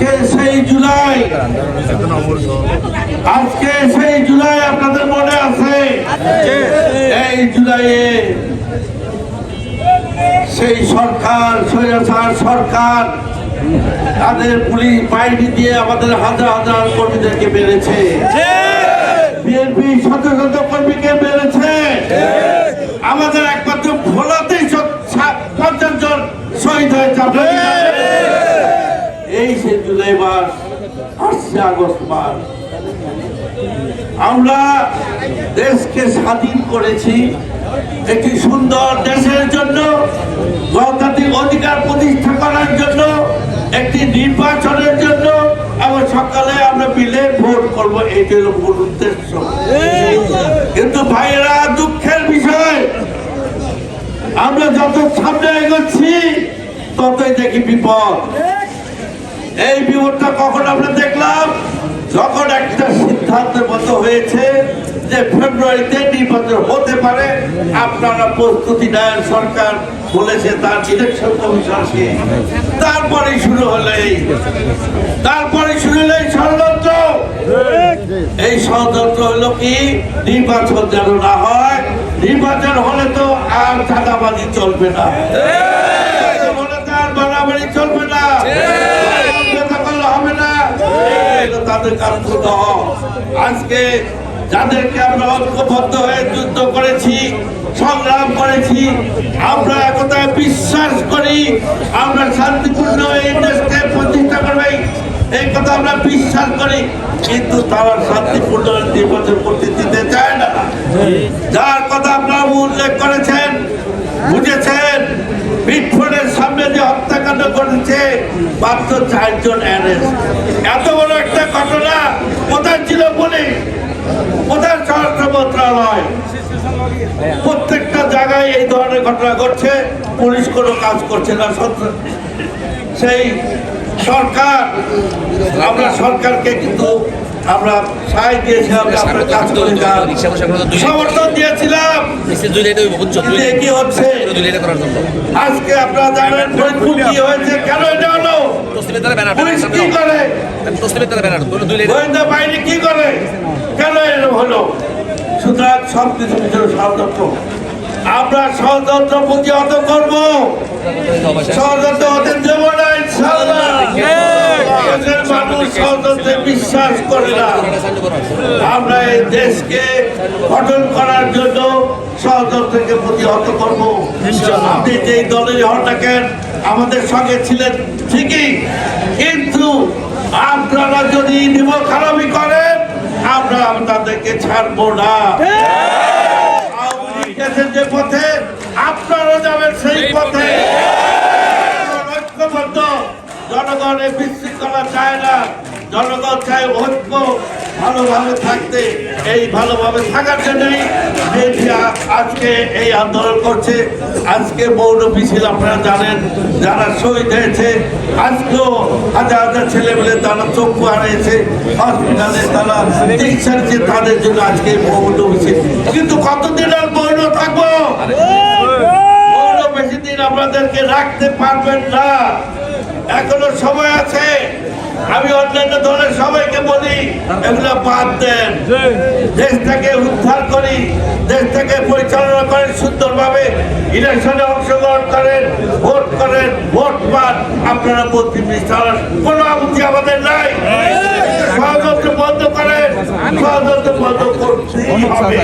আজকে সেই জুলাই। আজকে সেই জুলাই আপনাদের মনে আছে? এই জুলাইয়ে সেই সরকার, স্বৈরাচার সরকার তাদের পুলিশ বাহিনী দিয়ে আমাদের হাজার হাজার কর্মীদেরকে মেরেছে। বিএনপি শত শত কর্মীকে মেরেছে। আমাদের একমাত্র ভোলাতেই পঞ্চাশ জন শহীদ হয়েছে। সে জুলাই মাস আসছে আগস্ট মাস আমরা দেশকে স্বাধীন করেছি, একটি সুন্দর দেশের জন্য, গণতান্ত্রিক অধিকার প্রতিষ্ঠা করার জন্য, একটি নির্বাচনের জন্য, এবং সকালে আমরা মিলে ভোট করব এইটি হলো মূল উদ্দেশ্য। কিন্তু ভাইয়েরা, দুঃখের বিষয়, আমরা যত সামনে এগোচ্ছি, ততই দেখি বিপদ। এই বিপদটা কখন আমরা দেখলাম? যখন একটা সিদ্ধান্তের মতো হয়েছে যে ফেব্রুয়ারিতে নির্বাচন হতে পারে, আপনারা প্রস্তুতি নেন, সরকার বলেছে তার ইলেকশন কমিশনকে। তারপরে শুরু হলো এই। তারপরে শুরু হলো এই ষড়যন্ত্র। এই ষড়যন্ত্র হলো কি? নির্বাচন যেন না হয়, নির্বাচন হলে তো আর চাঁদাবাজি চলবে না হলে তো আর বাড়াবাড়ি চলবে না ব্যথা করলে হবে না এটা তাদের কারণ আজকে যাদেরকে আমরা ঐক্যবদ্ধ হয়ে যুদ্ধ করেছি, সংগ্রাম করেছি, আমরা একতায় বিশ্বাস করি, আমরা শান্তিপূর্ণ এই দেশকে প্রতিষ্ঠা করবে, এই কথা আমরা বিশ্বাস করি। কিন্তু তারা শান্তিপূর্ণ নির্বাচন করতে দিতে চায় না। যার কথা আপনারা উল্লেখ করেছেন, বুঝেছেন হত্যাকাণ্ড করেছে মাত্র চারজন এত বড় একটা ঘটনা কোথায় ছিল বলে? কোথায় স্বরাষ্ট্র মন্ত্রণালয়? প্রত্যেকটা জায়গায় এই ধরনের ঘটনা ঘটছে। পুলিশ কোনো কাজ করছে না। সেই সরকার, আমরা সরকারকে কিন্তু আমরা সাহায্য দিয়েছিলাম যে কাজ করে যান। সমর্থন দিয়েছিলাম। কি হচ্ছে? আজকে আপনারা জানেন ফরিদপুর কি হয়েছে কেন এটা হলো? তসলিমের দ্বারা ব্যানার পুলিশ কি করে? গোয়েন্দা বাহিনী কি করে? কেন এরকম হলো? সুতরাং সব কিছু ভিতরে ষড়যন্ত্র আমরা ষড়যন্ত্র প্রতিহত করব। ষড়যন্ত্র হতে দেব না ইনশাআল্লাহ দেশের মানুষ ষড়যন্ত্রে বিশ্বাস করে না আমরা এই দেশকে গঠন করার জন্য ষড়যন্ত্রকে প্রতিহত করব। আপনি যেই দলের হন আমাদের সঙ্গে ছিলেন ঠিকই কিন্তু আপনারা যদি নিব খারাপি করেন আমরা তাদেরকে ছাড়বো না। যে পথে আপনারা যাবেন সেই পথে। ঐক্যবদ্ধ। জনগণ এই বিশৃঙ্খলা চায় না জনগণ চায় ঐক্য। ভালোভাবে থাকতে, এই ভালোভাবে থাকার জন্যই বিএনপি আজকে এই আন্দোলন করছে। আজকে মৌন মিছিল, আপনারা জানেন, যারা শহীদ হয়েছে, আজকেও হাজার হাজার ছেলে মেলে তারা চক্ষু হারিয়েছে হসপিটালে তারা চিকিৎসা নিচ্ছে, তাদের জন্য আজকে মৌন মিছিল। কিন্তু কতদিন আর মৌন থাকব? বেশি দিন আপনাদেরকে রাখতে পারবেন না। এখনও সময় আছে। আমি অন্যান্য দলের সবাইকে বলি এগুলো বাদ দেন। দেশটাকে উদ্ধার করি দেশটাকে পরিচালনা করেন সুন্দরভাবে। ইলেকশনে অংশগ্রহণ করেন ভোট করেন ভোট পান। আপনারা মন্ত্রী মিনিস্টার কোনো আপত্তি আমাদের নাই। ষড়যন্ত্র বন্ধ করেন ষড়যন্ত্র বন্ধ করতেই হবে।